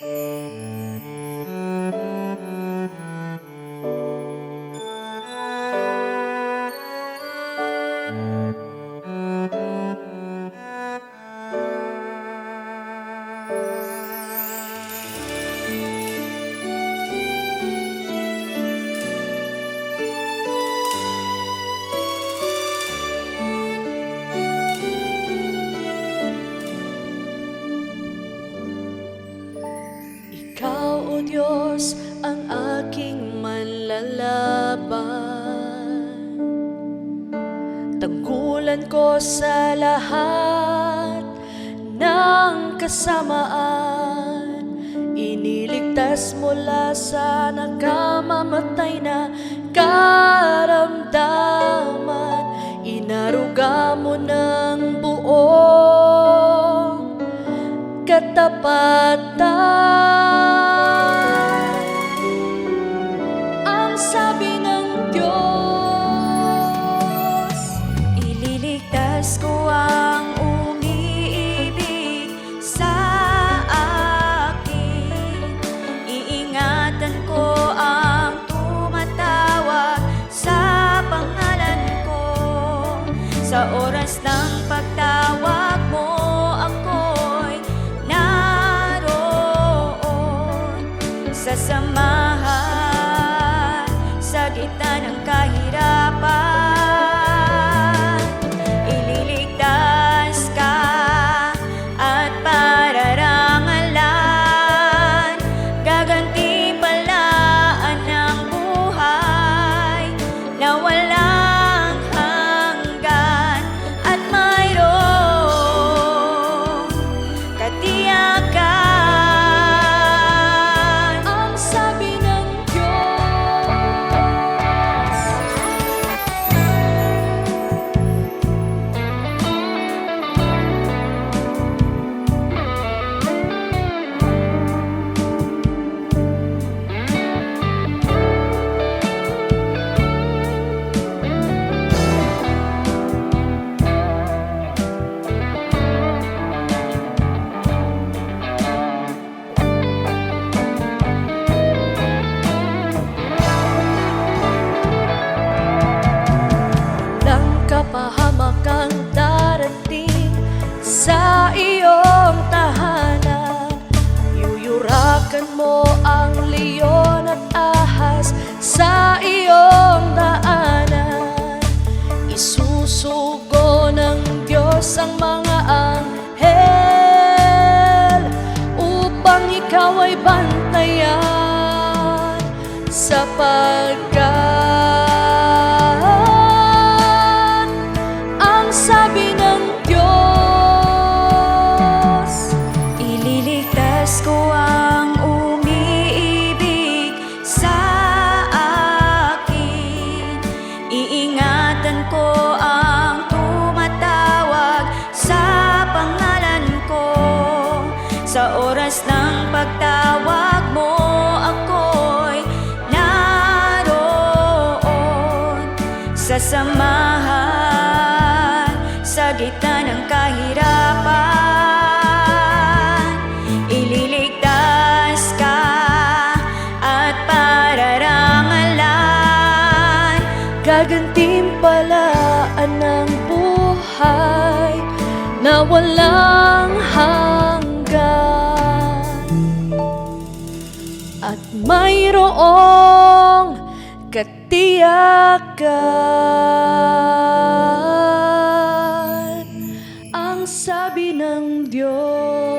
Música Diyos, ang aking manlalaban. Tanggulan ko sa lahat ng kasamaan. Iniligtas mula sa nakamamatay na karamdaman. Inaruga mo ng buong katapatan Sa oras ng pagtawag mo ako'y naroon Sa samahan sapagkat ang sabi ng Diyos Ililigtas ko ang umiibig sa akin. Iingatan ko samahan sa gitna ng kahirapan. Ililigtas ka at pararangalan. Gagantimpalaan ng buhay na walang katiyakan ang sabi ng Diyos.